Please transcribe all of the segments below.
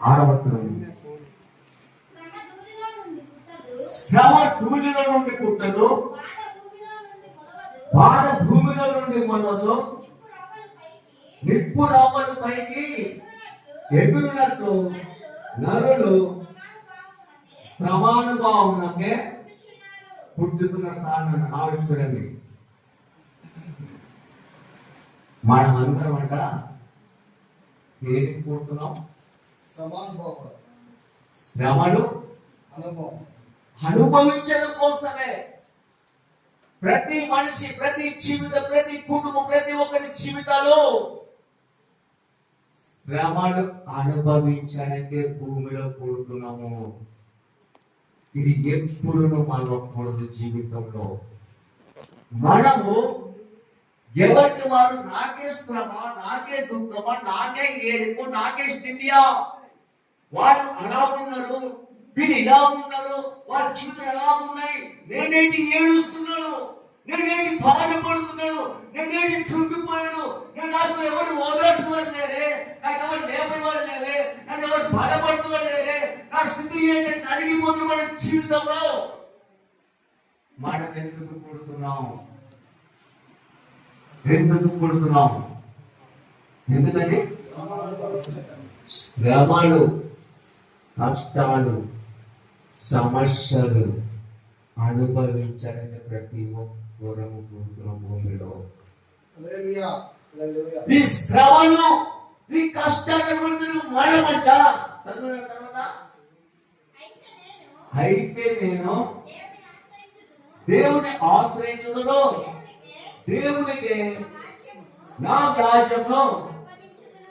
ఆరవ శ్రమ ధూళిలో నుండి పుట్టదు. శ్రమ నుండి బాధ భూమిలో నుండి మొలవదు. నిప్పు రవ్వలు పైకి నిప్పు రవ్వలు పైకి ఎగురునట్లు నరులు పుట్టుతున్న స్థానాన్ని ఆలోచించండి మనమందరం అంట దేనికి పుడుతున్నాం? శ్రమలు? అనుభవం. అనుభవించడం కోసమే. ప్రతి మనిషి ప్రతి జీవిత ప్రతి కుటుంబం ప్రతి ఒక్కరి జీవితాలు శ్రమలు అనుభవించడానికే భూమిలో పుడుతున్నాము ఇది ఎప్పుడు మనకూడదు జీవితంలో. మనము ఎవరికి వారు నాకే శ్రమ నాకే దుఃఖమా నాకే ఏడుపు నాకే స్థితియా? వాళ్ళు అలా ఉన్నారు వీళ్ళు ఇలా ఉన్నారు వాళ్ళ జీవితం ఎలా ఉన్నాయి? నేనేంటి ఏడుస్తున్నాను? నేనేంటి బాధపడుతున్నాను? నేనేంటి తృప్తిపోయాను నేను నాకు ఎవరు ఓదార్చేవారు లేరే నాకు ఎవరు లేపేవారు లేరే నన్ను ఎవరు బాధపడుతున్నారు లేరే నా స్థితి ఏంటంటే అడిగిపోతున్న మన జీవితంలో మనం ఎందుకు కొడుతున్నాం ఎందుకు కొడుతున్నాం ఎందుకని శ్రమలు కష్టాలు సమస్యలు అనుభవించడానికి ప్రతి ఒక్కరము భూమిలో ఈ శ్రమలు ఈ కష్టాలు అనుభవించడం మనమంట చదువున తర్వాత? అయితే నేను దేవుని ఆశ్రయించుదును. దేవునికే నా రాజ్యంలో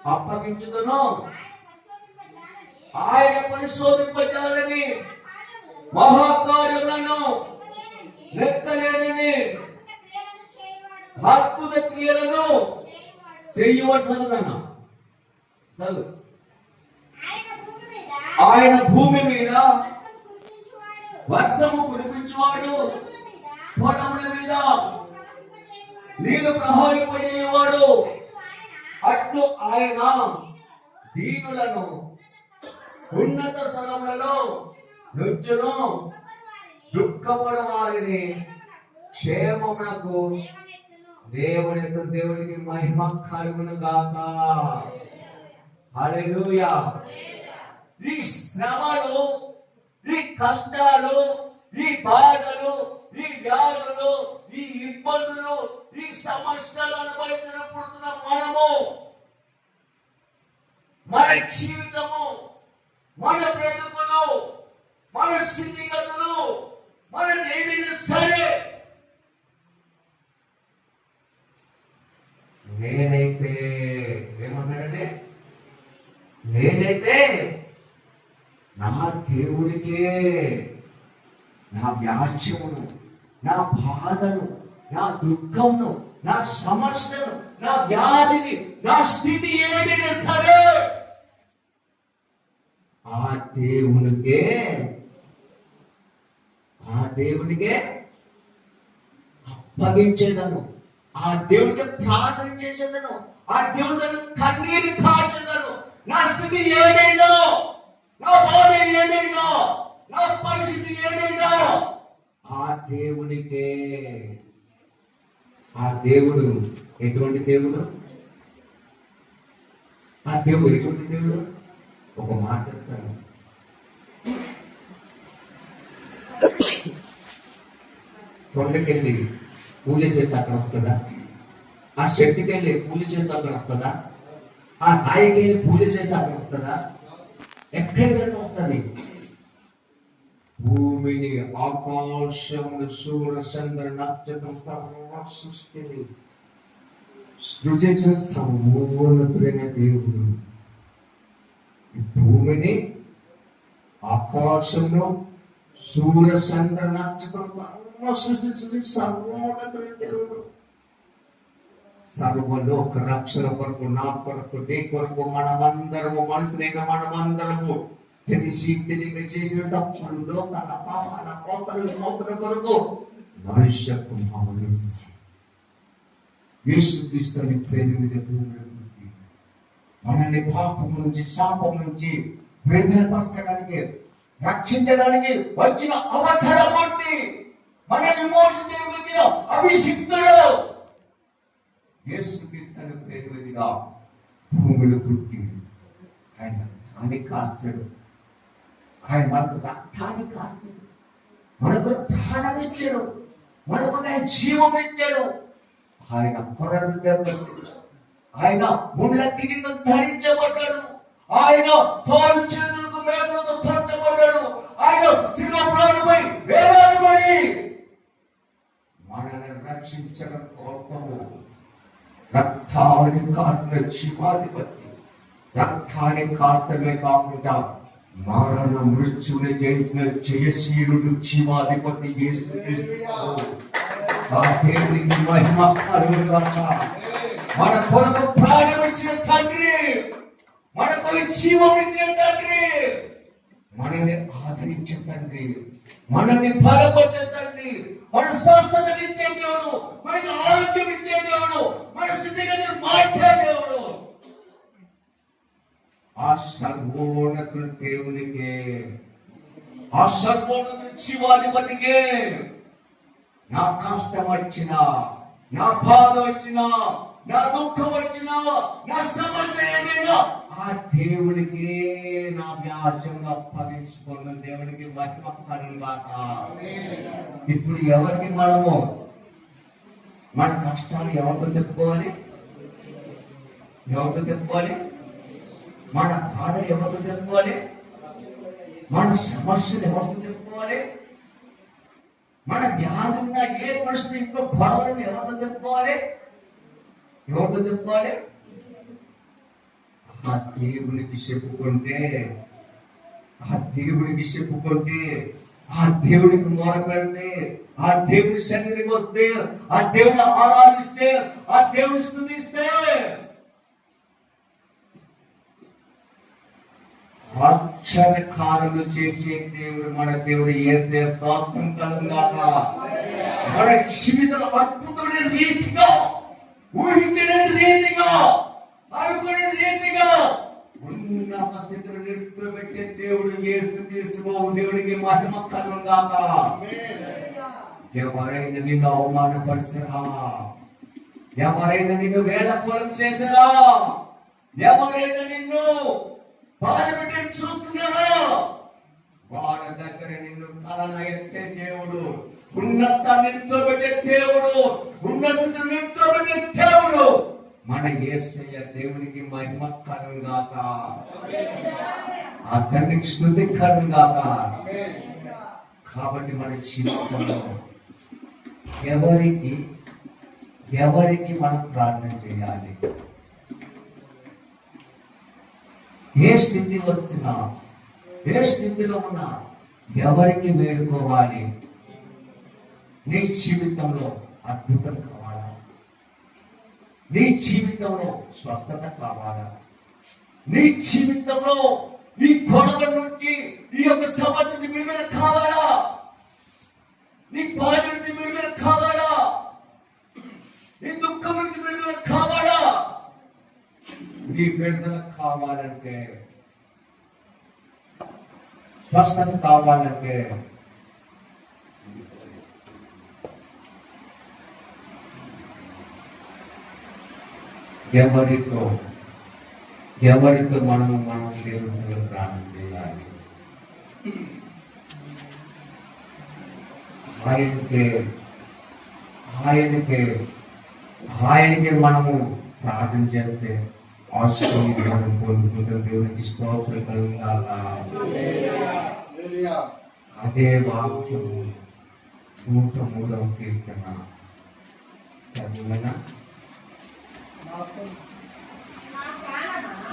అప్పగించుదును. ఆయన పరిశోధింపజాలని ఆయన పరిశోధింపజాలని మహాకార్యములను లెక్కలేనని అద్భుత క్రియలను అద్భుత అన్నాను చదువు. ఆయన భూమి మీద వర్షము కురిపించువాడు పొలముల మీద నీళ్ళు నీళ్ళు ప్రవహింపజేయువాడు. అట్లు ఆయన దీనులను ఉన్నత స్థలములలో నుంచును. దుఃఖపడ వారిని క్షేమమునకు దేవుని యొక్క దేవునికి మహిమ కలుగును గాక. హల్లెలూయా. ఈ శ్రమలు ఈ కష్టాలు ఈ బాధలు ఈ వ్యాధులు ఈ ఇబ్బందులు ఈ సమస్యలు అనుభవించినప్పుడు మనము మన జీవితము మన బ్రతుకులు మన స్థితిగతులు మన ఏదైనా సరే. నేనైతే ఏమన్నాడంటే నేనైతే నా దేవుడికే నా వ్యాజ్యమును నా బాధను నా దుఃఖమును నా సమస్యను నా వ్యాధిని నా స్థితి ఏదైనా సరే. ఆ దేవునికే ఆ దేవునికే అప్పగించేదను. ఆ దేవుడికి ప్రార్థన చేసేదను. ఆ దేవుడి కన్నీరు కాల్చేదను నా స్థితి ఏదైనా నా బాధ ఏదైనా నా పరిస్థితి ఏదైనా ఆ దేవునికే. ఆ దేవుడు ఎటువంటి దేవుడు? ఆ దేవుడు ఎటువంటి దేవుడు? ఒక మాట చెప్తాను. కొండకెళ్ళి పూజ చేస్తే అక్కడ వస్తుందా? ఆ శక్తికి వెళ్ళి పూజ చేస్తే అక్కడ వస్తుందా? ఆ రాయికి వెళ్ళి పూజ చేస్తే అక్కడ వస్తుందా? ఎక్కడికి వస్తుంది? భూమిని ఆకాశములు సూర్య చంద్ర నక్షత్రం సృష్టిని. సృజించిన సర్వోన్నతుడైన దేవుడు. భూమిని ఆకాశంలో సూర్య చంద్ర నక్షత్రం సృష్టించింది సృష్టించిన సర్వోన్నతుడైన దేవుడు. సర్వలోక రక్షణ కొరకు నా కొరకు నీ కొరకు మనమందరము మనసులేక మనమందరము తెలిసి తెలియక చేసిన తప్పులు దోస్తాల పాపాల కోతలు మోతల కొరకు మనుష్య కుమారుడు యేసు తీసుకొని పేరు మీద భూమిలో పుట్టి మనల్ని పాపం నుంచి శాపం నుంచి వేదనపరచడానికి రక్షించడానికి వచ్చిన అవతారమూర్తి మన విమోచించడానికి వచ్చిన అభిషిక్తుడు యేసుక్రీస్తుని పేరు మీదుగా భూమిలో పుట్టి ఆయన రక్తాన్ని కార్చడు ఆయన మనకు రక్తాన్ని కార్చడు మనకు ప్రాణం ఇచ్చాడు మనకు ఆయన జీవం ఇచ్చాడు ఆయన కొరడు దెబ్బలు ఆయన ముళ్ళ కిరీటం ధరించబడ్డాడు. ఆయన తోలు చేతులకు మేములతో తొట్టబడ్డాడు ఆయన సింహప్రాణుపై వేలాడబడి మనల్ని రక్షించడం కోపము రక్తాన్ని కార్చిన శివాధిపతి. రక్తాన్ని కార్తమే కాకుండా మరణ మృత్యుని జయించిన జయశీలుడు శివాధిపతి యేసుక్రీస్తు. మహిమ కలుగుగాక మన కొరకు ప్రాణం ఇచ్చిన తండ్రి మన కొరకు జీవం ఇచ్చిన తండ్రి మనల్ని ఆదరించే తండ్రి మనల్ని బలపరిచే తండ్రి మన స్వస్థతలు ఇచ్చే దేవుడు మనకి ఆరోగ్యం ఇచ్చే దేవుడు మన స్థితిగతులు మార్చే దేవుడు. ఆ సర్వోన్నతుడు దేవునికే ఆ సర్వోన్నతుడు శివాధిపతికే నా కష్టం వచ్చినా నా బాధ వచ్చినా నా దుఃఖం వచ్చినా నష్టం సమస్య ఆ దేవుడికి నా వ్యాసంగా అప్పగించుకున్న దేవుడికి మహిమ కలుగాక. ఇప్పుడు ఎవరికి మనము మన కష్టాలు ఎవరితో చెప్పుకోవాలి? ఎవరితో చెప్పుకోవాలి? మన బాధ ఎవరితో చెప్పుకోవాలి? మన సమస్యలు ఎవరితో చెప్పుకోవాలి? మన వ్యాధి ఉన్న ఏ పరిస్థితి ఇంట్లో గొడవలను ఎవరితో చెప్పుకోవాలి? ఎవరితో చెప్పుకోవాలి? ఆ దేవునికి చెప్పుకుంటే ఆ దేవునికి చెప్పుకుంటే ఆ దేవుడికి మొరకండి ఆ దేవుని సన్నిధికి వస్తే ఆ దేవుని ఆరాధిస్తే ఆ దేవుని స్థుతిస్తే ఆశ్చర్యకారులు చేసే దేవుడు మన దేవుడు ఏసే స్తోత్రం కలుగుగాక. మన జీవితం అద్భుతమైన రీతిగా ఊహించిన రీతిగా అనుకునే రీతిగా ఉన్నత స్థితిలో నిలుస్తూ దేవుడు ఏసు తీసుకో దేవుడికి మహిమ కలుగుగాక ఎవరైనా నిన్ను అవమానపరిచరా ఎవరైనా నిన్ను వేల వేలకోలం చేసినా ఎవరైనా నిన్ను బాధపెట్టి చూస్తున్నారా? వాళ్ళ దగ్గర నిన్ను తలన ఎత్తే దేవుడు ఉన్నతాన్ని నిల్చోబెట్టే దేవుడు ఉన్నత నిల్చోబెట్టే దేవుడు. మన ఏసయ్య దేవునికి మహిమ కలుగాక ఆ తండ్రికి స్థుతి గాక. కాబట్టి మన జీవితంలో ఎవరికి ఎవరికి మనం ప్రార్థన చేయాలి? ఏ స్థితి వచ్చినా ఏ స్థితిలో ఉన్నా ఎవరికి వేడుకోవాలి? నీ జీవితంలో అద్భుతం కావాలా? నీ జీవితంలో స్వస్థత కావాలా? నీ జీవితంలో ఈ గొడవ నుంచి ఈ యొక్క సమాజం విడుదల కావాలా? నీ బాధ నుంచి విడుదల కావాలా? నీ దుఃఖం నుంచి విడుదల కావాలా? నీ విడుదల కావాలంటే స్వస్థత కావాలంటే ఎవరితో? ఎవరితో మనము మనం దేవుడిలో ప్రార్థన చేయాలి ఆయనకే ఆయనకే ఆయనకే మనము ప్రార్థన చేస్తే పొందుకుంటాం. దేవునికి స్తోత్ర కలుగుతాగా అదే వాక్యము నూట మూడవ కీర్తన. సరేనా?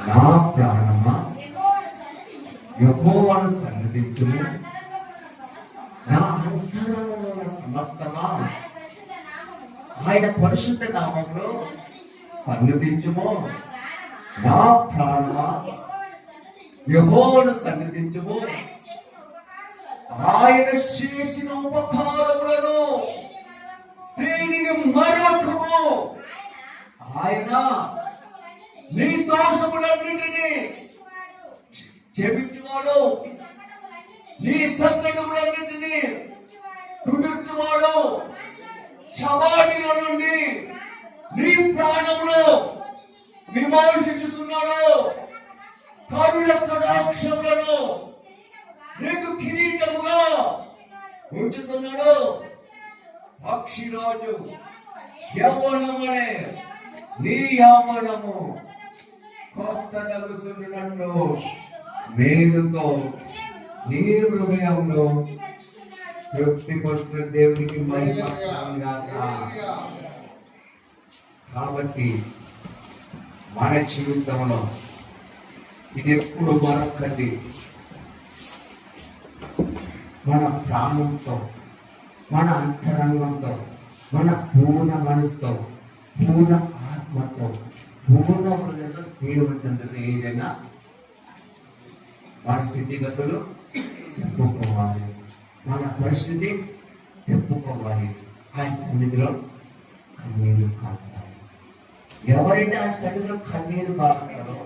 నా ప్రాణమా? యహోవాను సన్నిధించుము. నా అంతరంగంలో అంతరంలో సమస్తమా? ఆయన పరిశుద్ధ నామంలో సన్నిధించుము. నా ప్రాణమా? యహోవను సన్నిధించుము. ఆయన చేసిన ఉపకారములను దేనిని మరొకము ఆయన నీ దోషములన్నిటినీ క్షమించువాడు. నీ సంకటములన్నిటినీ కుదుర్చువాడు. సమాధిలో నుండి నీ ప్రాణమును విమోచించుతున్నాడు కరుణ కటాక్షములను నీకు కిరీటముగా ఉంచుతున్నాడు. పక్షిరాజు. యవ్వనమనే. నీ యవ్వనము కొత్త నలుసున్నట్లు మేలుతో నీ హృదయంలో తృప్తి తృప్తిపరుస్తున్న దేవునికి కాబట్టి మన జీవితంలో ఇది ఎప్పుడు మరొకటి. మన ప్రాణంతో మన అంతరంగంతో మన పూర్ణ మనసుతో పూర్ణ మొత్తం పూర్ణ హృదయంతో దేవుని తండ్రి ఏదైనా వారి స్థితిగతులు చెప్పుకోవాలి మన పరిస్థితి చెప్పుకోవాలి ఆయన సన్నిధిలో కన్నీరు కాపుతారు ఎవరైతే ఆయన సన్నిధిలో కన్నీరు కాపుతారో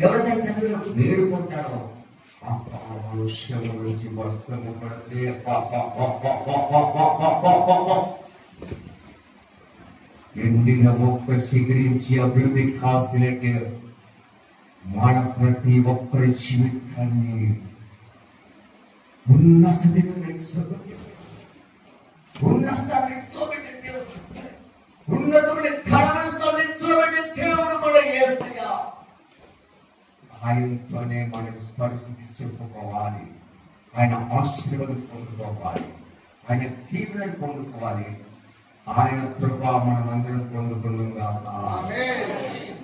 ఎవరైతే ఆయన సన్నిధిలో వేడుకుంటారో ఆ మనుష్యుల నుంచి వస్త్రము పడితే ఎండిన మొక్క శిఖరించి అభివృద్ధి కాసినట్టు మన ప్రతి ఒక్కరి జీవితాన్ని ఉన్న స్థితిలో నిలుచోబెట్టి ఉన్న స్థాన్ని దేవుడు. ఉన్నతమైన దేవుడు మన ఏసయ్య ఆయనతోనే మన పరిస్థితి చెప్పుకోవాలి. ఆయన ఆశీర్వాదం పొందుకోవాలి. ఆయన తీవ్రని పొందుకోవాలి. ఆయన కృప మనం అందరం పొందుకుందాం ఆమేన్